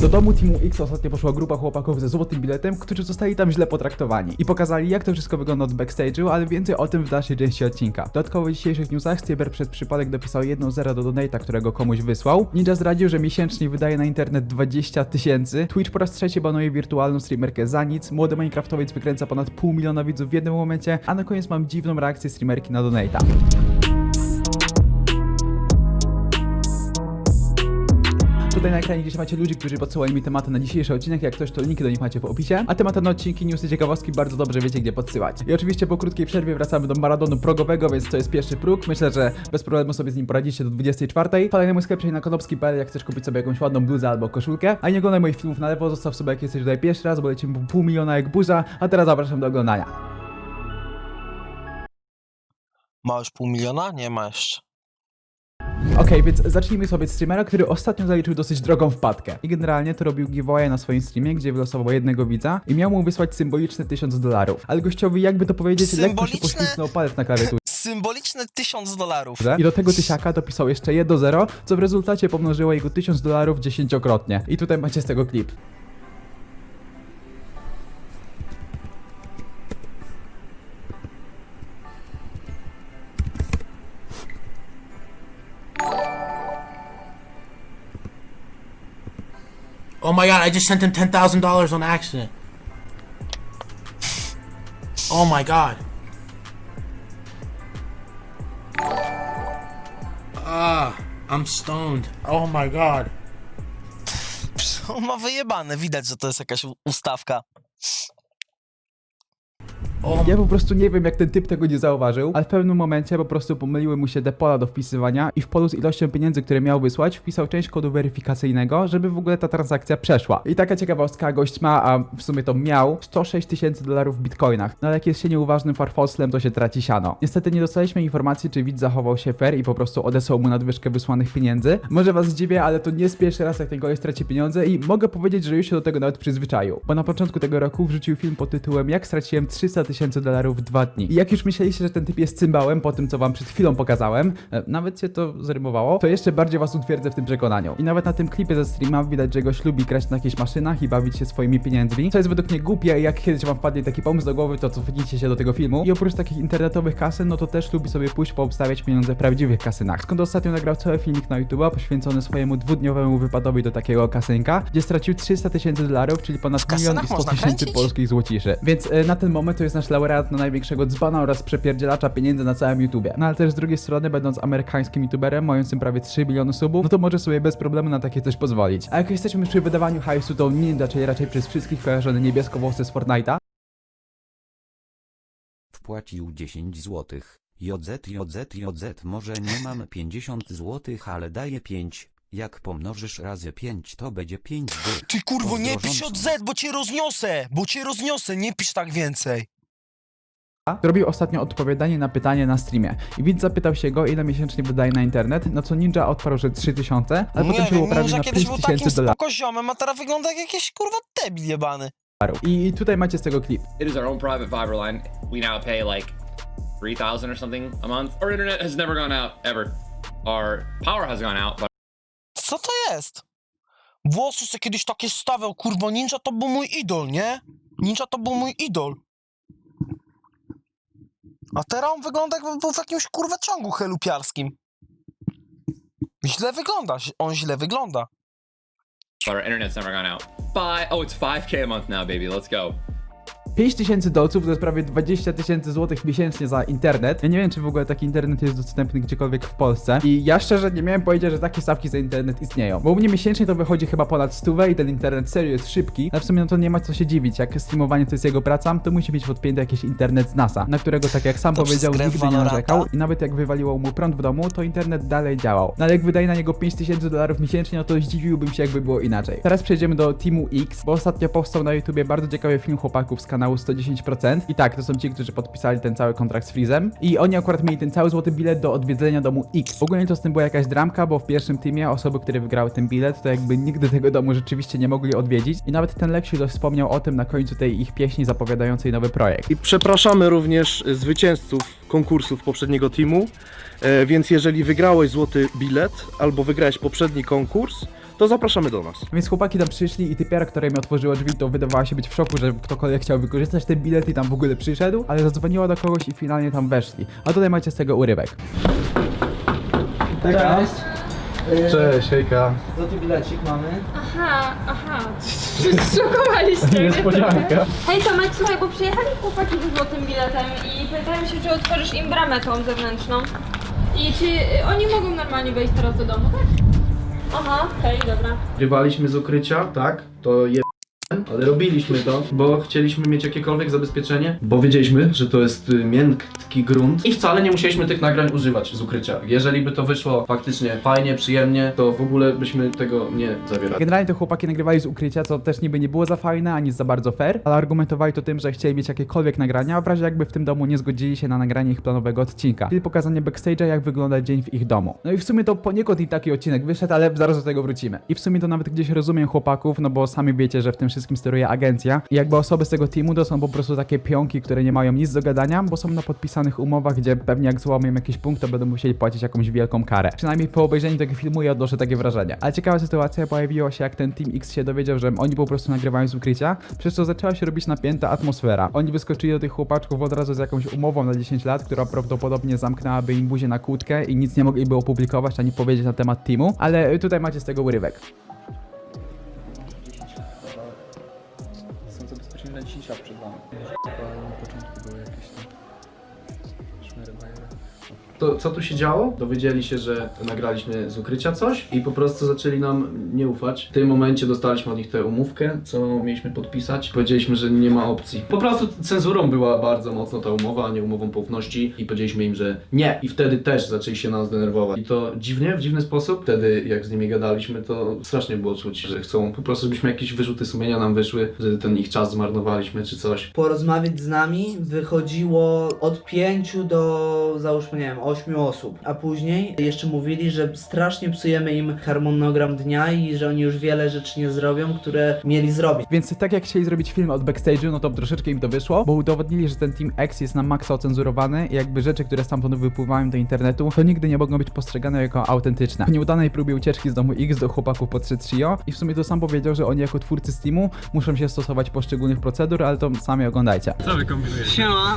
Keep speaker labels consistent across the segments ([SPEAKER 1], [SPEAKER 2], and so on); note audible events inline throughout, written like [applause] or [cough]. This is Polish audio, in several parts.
[SPEAKER 1] Do domu Teamu X ostatnio poszła grupa chłopaków ze złotym biletem, którzy zostali tam źle potraktowani i pokazali jak to wszystko wygląda od backstage'u, ale więcej o tym w dalszej części odcinka. Dodatkowo w dzisiejszych newsach Stieber przez przypadek dopisał 1.0 do donata, którego komuś wysłał. Ninja zdradził, że miesięcznie wydaje na internet 20 tysięcy. Twitch po raz trzeci banuje wirtualną streamerkę za nic. Młody Minecraftowiec wykręca ponad pół miliona widzów w jednym momencie, a na koniec mam dziwną reakcję streamerki na donata. Tutaj na ekranie gdzieś macie ludzi, którzy podsyłali mi tematy na dzisiejszy odcinek. Jak ktoś, to linki do nich macie w opisie. A tematy na odcinki, newsy, ciekawostki bardzo dobrze wiecie, gdzie podsyłać. I oczywiście po krótkiej przerwie wracamy do maratonu progowego, więc to jest pierwszy próg. Myślę, że bez problemu sobie z nim poradzicie do 24. Wpadaj na mój sklep, na konopski.pl, jak chcesz kupić sobie jakąś ładną bluzę albo koszulkę. A nie oglądaj moich filmów na lewo, zostaw sobie jak jesteś tutaj pierwszy raz, bo lecimy pół miliona jak burza. A teraz zapraszam do oglądania.
[SPEAKER 2] Ma już pół miliona? Nie ma jeszcze.
[SPEAKER 1] Okej, więc zacznijmy sobie od streamera, który ostatnio zaliczył dosyć drogą wpadkę. I generalnie to robił giveaway na swoim streamie, gdzie wylosował jednego widza i miał mu wysłać symboliczne 1000 dolarów. Ale gościowi, jakby to powiedzieć, lekko się
[SPEAKER 2] Symboliczne?
[SPEAKER 1] poślizgnął palec na klawiaturze.
[SPEAKER 2] Symboliczne tysiąc dolarów.
[SPEAKER 1] I do tego tysiaka dopisał jeszcze 1 do 0, co w rezultacie pomnożyło jego 1000 dolarów dziesięciokrotnie. I tutaj macie z tego klip.
[SPEAKER 3] Oh my god, I just sent him $10,000 on accident. Oh my god. Ah, I'm stoned. Oh my god. [laughs]
[SPEAKER 2] On ma wyjebane, widać, że to jest jakaś ustawka.
[SPEAKER 1] Ja po prostu nie wiem, jak ten typ tego nie zauważył, ale w pewnym momencie po prostu pomyliły mu się te pola do wpisywania i w polu z ilością pieniędzy, które miał wysłać, wpisał część kodu weryfikacyjnego, żeby w ogóle ta transakcja przeszła. I taka ciekawostka, gość ma, a w sumie to miał 106 tysięcy dolarów w bitcoinach. No ale jak jest się nieuważnym farfoslem, to się traci siano. Niestety nie dostaliśmy informacji, czy widz zachował się fair i po prostu odesłał mu nadwyżkę wysłanych pieniędzy. Może was zdziwię, ale to nie jest pierwszy raz, jak ten gość straci pieniądze i mogę powiedzieć, że już się do tego nawet przyzwyczaił. Bo na początku tego roku wrzucił film pod tytułem Jak straciłem 300 tysięcy dolarów w dwa dni. I jak już myśleliście, że ten typ jest cymbałem po tym, co wam przed chwilą pokazałem, e, nawet się to zrymowało, to jeszcze bardziej was utwierdzę w tym przekonaniu. I nawet na tym klipie ze streama widać, że goś lubi grać na jakichś maszynach i bawić się swoimi pieniędzmi, co jest według mnie głupie i jak kiedyś wam wpadnie taki pomysł do głowy, to cofnijcie się do tego filmu. I oprócz takich internetowych kasyn, no to też lubi sobie pójść poobstawiać pieniądze w prawdziwych kasynach. Skąd ostatnio nagrał cały filmik na YouTube poświęcony swojemu dwudniowemu wypadowi do takiego kasynka, gdzie stracił 300 tysięcy dolarów, czyli ponad milion i
[SPEAKER 2] kasynach
[SPEAKER 1] 100
[SPEAKER 2] można
[SPEAKER 1] tysięcy polskich złociszy. Więc e, na ten moment to jest nasz laureat na największego dzbana oraz przepierdzielacza pieniędzy na całym YouTubie. No ale też z drugiej strony, będąc amerykańskim YouTuberem, mającym prawie 3 miliony subów, no to może sobie bez problemu na takie coś pozwolić. A jak jesteśmy przy wydawaniu hajsu, to Ninja, czyli raczej przez wszystkich kojarzony niebieskowłosy z Fortnite'a,
[SPEAKER 4] Wpłacił 10 zł. JZ, JZ, JZ, może nie mam 50 zł, ale daję 5. Jak pomnożysz razy 5, to będzie 5 dych.
[SPEAKER 2] Ty kurwo, nie pisz od Z, bo cię rozniosę! Bo cię rozniosę, nie pisz tak więcej.
[SPEAKER 1] Zrobił ostatnio odpowiadanie na pytanie na streamie. I widz zapytał się go, ile miesięcznie wydaje na internet, na co Ninja odparł, że 3000, ale
[SPEAKER 2] nie
[SPEAKER 1] potem się
[SPEAKER 2] wiem,
[SPEAKER 1] poprawił
[SPEAKER 2] Ninja
[SPEAKER 1] na
[SPEAKER 2] kiedyś był takim
[SPEAKER 1] 5000 dolarów.
[SPEAKER 2] a teraz wygląda jak jakiś kurwa debil jebany.
[SPEAKER 1] I tutaj macie z tego klip.
[SPEAKER 5] It is our own private fiber line. We now pay like three thousand or something a month. Our internet has never gone out ever. Our power has gone out, but
[SPEAKER 2] Co to jest? Włosy se kiedyś takie stawiał, kurwa, Ninja to był mój idol, nie? Ninja to był mój idol. A teraz on wygląda jakby był w jakimś kurwa ciągu helupiarskim. Źle wygląda, on źle wygląda.
[SPEAKER 5] our internet's never gone out. Five oh, it's five k a month now, baby. Let's go.
[SPEAKER 1] 5000 dolców to jest prawie 20 tysięcy złotych miesięcznie za internet. Ja nie wiem, czy w ogóle taki internet jest dostępny gdziekolwiek w Polsce. I ja szczerze nie miałem pojęcia, że takie stawki za internet istnieją. Bo u mnie miesięcznie to wychodzi chyba ponad 100 i ten internet serio jest szybki. A w sumie no to nie ma co się dziwić. Jak streamowanie to jest jego praca, to musi być podpięty jakiś internet z NASA, na którego tak jak sam
[SPEAKER 2] To
[SPEAKER 1] powiedział, nigdy nie narzekał. I nawet jak wywaliło mu prąd w domu, to internet dalej działał. No ale jak wydaje na niego 5000 dolarów miesięcznie, no to zdziwiłbym się, jakby było inaczej. Teraz przejdziemy do Teamu X, bo ostatnio powstał na YouTubie bardzo ciekawy film chłopaków z kanału 110%. I tak, to są ci, którzy podpisali ten cały kontrakt z Freezem. I oni akurat mieli ten cały złoty bilet do odwiedzenia domu X. Ogólnie to z tym była jakaś dramka, bo w pierwszym teamie osoby, które wygrały ten bilet, to jakby nigdy tego domu rzeczywiście nie mogli odwiedzić. I nawet ten Leksiu wspomniał o tym na końcu tej ich pieśni zapowiadającej nowy projekt.
[SPEAKER 6] I przepraszamy również zwycięzców konkursów poprzedniego teamu, e, więc jeżeli wygrałeś złoty bilet albo wygrałeś poprzedni konkurs, to zapraszamy do nas.
[SPEAKER 1] Więc chłopaki tam przyszli i typiara, która mi otworzyła drzwi, to wydawała się być w szoku, że ktokolwiek chciał wykorzystać ten bilet i tam w ogóle przyszedł, ale zadzwoniła do kogoś i finalnie tam weszli. A tutaj macie z tego urywek.
[SPEAKER 7] Cześć.
[SPEAKER 6] Cześć, hejka.
[SPEAKER 7] Złoty bilecik mamy.
[SPEAKER 8] Aha, aha. Szokowaliście mnie trochę. Hej Tomek, słuchaj, bo przyjechali chłopaki ze złotym biletem i pytają się, czy otworzysz im bramę tą zewnętrzną. I czy y, oni mogą normalnie wejść teraz do domu, tak? Aha, okej, dobra.
[SPEAKER 6] Grywaliśmy z ukrycia, tak? To je... Ale robiliśmy to, bo chcieliśmy mieć jakiekolwiek zabezpieczenie, bo wiedzieliśmy, że to jest y, miękki grunt i wcale nie musieliśmy tych nagrań używać z ukrycia. Jeżeli by to wyszło faktycznie fajnie, przyjemnie, to w ogóle byśmy tego nie zawierali.
[SPEAKER 1] Generalnie to chłopaki nagrywali z ukrycia, co też niby nie było za fajne, ani za bardzo fair, ale argumentowali to tym, że chcieli mieć jakiekolwiek nagrania, a w razie jakby w tym domu nie zgodzili się na nagranie ich planowego odcinka, czyli pokazanie backstage'a, jak wygląda dzień w ich domu. No i w sumie to poniekąd i taki odcinek wyszedł, ale zaraz do tego wrócimy. I w sumie to nawet gdzieś rozumiem chłopaków, no bo sami wiecie, że w tym wszystkim steruje agencja i jakby osoby z tego teamu to są po prostu takie pionki, które nie mają nic do gadania, bo są na podpisanych umowach, gdzie pewnie jak złamią jakiś punkt, to będą musieli płacić jakąś wielką karę. Przynajmniej po obejrzeniu tego filmu ja odnoszę takie wrażenie. Ale ciekawa sytuacja pojawiła się, jak ten Team X się dowiedział, że oni po prostu nagrywają z ukrycia, przez co zaczęła się robić napięta atmosfera. Oni wyskoczyli do tych chłopaczków od razu z jakąś umową na 10 lat, która prawdopodobnie zamknęłaby im buzię na kłódkę i nic nie mogliby opublikować ani powiedzieć na temat teamu, ale tutaj macie z tego urywek.
[SPEAKER 7] Na
[SPEAKER 6] To co tu się działo? Dowiedzieli się, że nagraliśmy z ukrycia coś i po prostu zaczęli nam nie ufać. W tym momencie dostaliśmy od nich tę umówkę, co mieliśmy podpisać. Powiedzieliśmy, że nie ma opcji. Po prostu cenzurą była bardzo mocno ta umowa, a nie umową poufności i powiedzieliśmy im, że nie. I wtedy też zaczęli się nas denerwować. I to dziwnie, w dziwny sposób. Wtedy jak z nimi gadaliśmy, to strasznie było czuć, że chcą po prostu, żebyśmy jakieś wyrzuty sumienia nam wyszły, że ten ich czas zmarnowaliśmy czy coś.
[SPEAKER 7] Porozmawiać z nami wychodziło od 5 do załóżmy, nie wiem, 8 osób. A później jeszcze mówili, że strasznie psujemy im harmonogram dnia i że oni już wiele rzeczy nie zrobią, które mieli zrobić.
[SPEAKER 1] Więc tak jak chcieli zrobić film od backstage'u, no to troszeczkę im to wyszło, bo udowodnili, że ten Team X jest na maksa ocenzurowany i jakby rzeczy, które stamtąd wypływają do internetu, to nigdy nie mogą być postrzegane jako autentyczne. Po nieudanej próbie ucieczki z domu X do chłopaków podszedł Shio i w sumie to sam powiedział, że oni jako twórcy Steamu muszą się stosować poszczególnych procedur, ale to sami oglądajcie.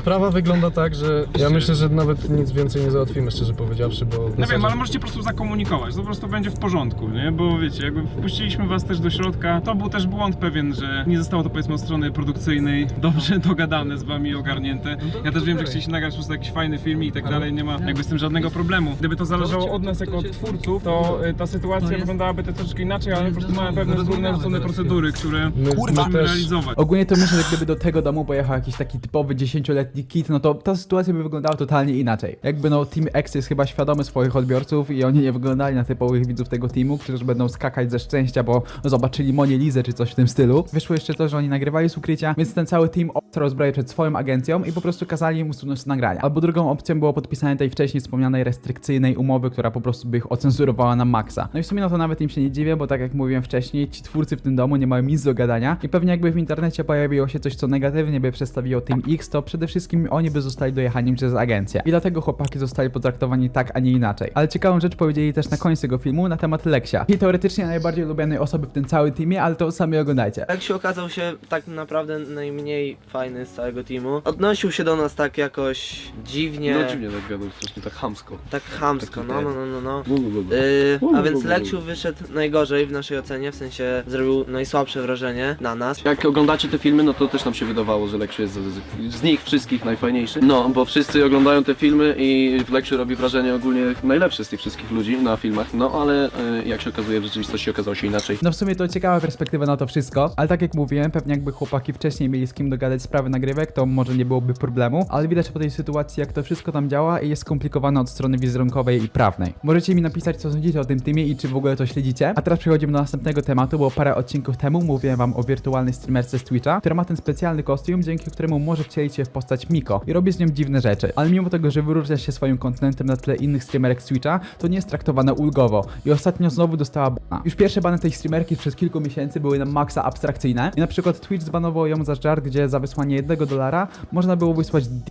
[SPEAKER 9] Sprawa wygląda tak, że ja myślę, że nawet nic więcej nie załatwimy, szczerze powiedziawszy, bo...
[SPEAKER 10] No
[SPEAKER 9] zasadzie-
[SPEAKER 10] wiem, ale możecie po prostu zakomunikować, to po prostu będzie w porządku, nie? Bo wiecie, jakby wpuściliśmy was też do środka, to był też błąd pewien, że nie zostało to powiedzmy od strony produkcyjnej [laughs] dobrze dogadane z wami i ogarnięte. Ja też wiem, że chcieliście nagrać po prostu jakiś fajny film i tak dalej, nie ma jakby z tym żadnego problemu. Gdyby to zależało od nas jako twórców, to y, ta sytuacja wyglądałaby też troszeczkę inaczej, ale po prostu mamy pewne z góry narzucone procedury, które
[SPEAKER 9] My,
[SPEAKER 2] Kurwa,
[SPEAKER 9] my
[SPEAKER 10] musimy
[SPEAKER 9] też...
[SPEAKER 10] realizować.
[SPEAKER 1] Ogólnie to myślę, że gdyby do tego domu pojechał jakiś taki typowy 10-letni kid, no to ta sytuacja by wyglądała totalnie inaczej. Jakby no Team X jest chyba świadomy swoich odbiorców i oni nie wyglądali na typowych widzów tego teamu, którzy będą skakać ze szczęścia, bo zobaczyli Monię Lizę czy coś w tym stylu. Wyszło jeszcze to, że oni nagrywali z ukrycia, więc ten cały team ostro rozbroi przed swoją agencją i po prostu kazali im usunąć nagrania. Albo drugą opcją było podpisanie tej wcześniej wspomnianej restrykcyjnej umowy, która po prostu by ich ocenzurowała na maksa. No i w sumie no to nawet im się nie dziwię, bo tak jak mówiłem wcześniej, ci twórcy w tym domu nie mają nic do gadania i pewnie jakby w internecie pojawiło się coś, co negatywnie by przedstawiło Team X, to przede wszystkim oni by zostali dojechani przez agencję. I dlatego chłopaki zostali potraktowani tak, a nie inaczej. Ale ciekawą rzecz powiedzieli też na końcu tego filmu na temat Leksia. I teoretycznie najbardziej lubianej osoby w tym całym teamie, ale to sami oglądajcie.
[SPEAKER 11] Leksiu okazał się tak naprawdę najmniej fajny z całego teamu. Odnosił się do nas tak jakoś dziwnie,
[SPEAKER 6] No dziwnie tak gadał, strasznie tak chamsko.
[SPEAKER 11] tak chamsko,
[SPEAKER 6] Taki
[SPEAKER 11] no no no no no.
[SPEAKER 6] Bu, bu, bu, bu.
[SPEAKER 11] Yy, a więc Leksiu wyszedł najgorzej w naszej ocenie, w sensie zrobił najsłabsze wrażenie na nas.
[SPEAKER 6] Jak oglądacie te filmy, no to też nam się wydawało, że Leksiu jest z, z nich wszystkich najfajniejszy. No, bo wszyscy oglądają te filmy i w Leksiu robi wrażenie ogólnie najlepszy z tych wszystkich ludzi na filmach. No, ale y, jak się okazuje, w rzeczywistości okazało się inaczej.
[SPEAKER 1] No w sumie to ciekawa perspektywa na to wszystko, ale tak jak mówiłem, pewnie jakby chłopaki wcześniej mieli z kim dogadać sprawy nagrywek, to może nie byłoby problemu, ale widać po tej sytuacji, jak to wszystko tam działa i jest skomplikowane od strony wizerunkowej i prawnej. Możecie mi napisać, co sądzicie o tym teamie i czy w ogóle to śledzicie. A teraz przechodzimy do następnego tematu, bo parę odcinków temu mówiłem wam o wirtualnej streamerce z Twitcha, która ma ten specjalny kostium, dzięki któremu może wcielić się w postać Miko i robi z nią dziwne rzeczy. Ale mimo tego, że wyróżnia się swoim kontentem na tle innych streamerek Twitcha, to nie jest traktowana ulgowo i ostatnio znowu dostała bana. Już pierwsze bany tej streamerki przez kilku miesięcy były na maksa abstrakcyjne i na przykład Twitch zbanował ją za żart, gdzie za wysłanie jednego dolara można było wysłać d-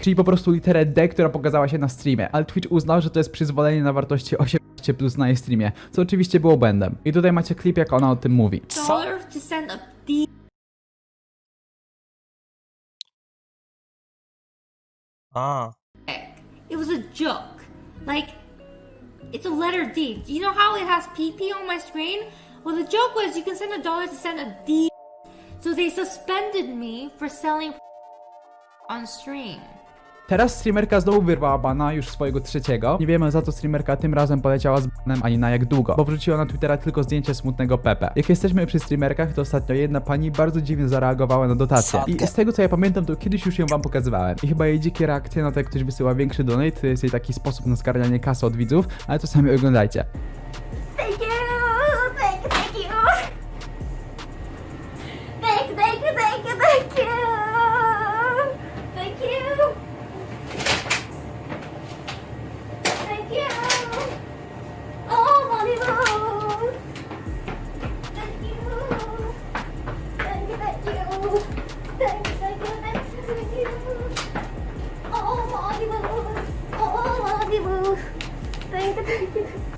[SPEAKER 1] czyli po prostu literę D, która pokazała się na streamie, ale Twitch uznał, że to jest przyzwolenie na wartości 8 plus na jej streamie, co oczywiście było błędem. I tutaj macie klip, jak ona o tym mówi.
[SPEAKER 8] A. It was a joke. Like, it's a letter D. You know how it has PP on my screen? Well, the joke was you can send a dollar to send a D. So they suspended me for selling on stream.
[SPEAKER 1] Teraz streamerka znowu wyrwała bana, już swojego trzeciego. Nie wiemy za co streamerka tym razem poleciała z banem ani na jak długo, bo wrzuciła na Twittera tylko zdjęcie smutnego Pepe. Jak jesteśmy przy streamerkach, to ostatnio jedna pani bardzo dziwnie zareagowała na dotację. I z tego co ja pamiętam, to kiedyś już ją wam pokazywałem. I chyba jej dzikie reakcje na to, jak ktoś wysyła większy donate, to jest jej taki sposób na zgarnianie kasy od widzów, ale to sami oglądajcie.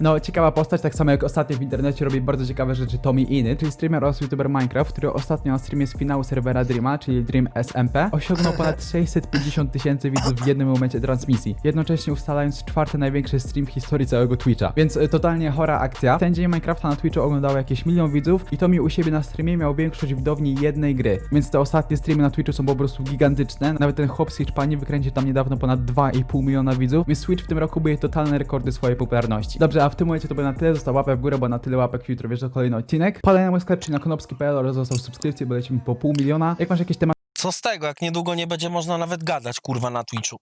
[SPEAKER 1] No, ciekawa postać, tak samo jak ostatnio w internecie robi bardzo ciekawe rzeczy Tommy Iny, czyli streamer oraz youtuber Minecraft, który ostatnio na streamie z finału serwera Dreama, czyli Dream SMP, osiągnął ponad [laughs] 650 tysięcy widzów w jednym momencie transmisji, jednocześnie ustalając czwarty największy stream w historii całego Twitcha. Więc y, totalnie chora akcja. Ten dzień Minecrafta na Twitchu oglądało jakieś milion widzów i Tommy u siebie na streamie miał większość widowni jednej gry. Więc te ostatnie streamy na Twitchu są po prostu gigantyczne. Nawet ten chłop z Hiszpanii wykręcił tam niedawno ponad 2,5 miliona widzów, więc Twitch w tym roku bije totalne rekordy swojej popularności. Dobrze, a w tym momencie to by na tyle. Zostaw łapę w górę, bo na tyle łapek jutro wiesz, to kolejny odcinek. Padaj na mój sklep, czy na konopski.pl oraz został subskrypcję, bo lecimy po pół miliona. Jak masz jakieś tematy
[SPEAKER 2] Co z tego, jak niedługo nie będzie można nawet gadać, kurwa, na Twitchu.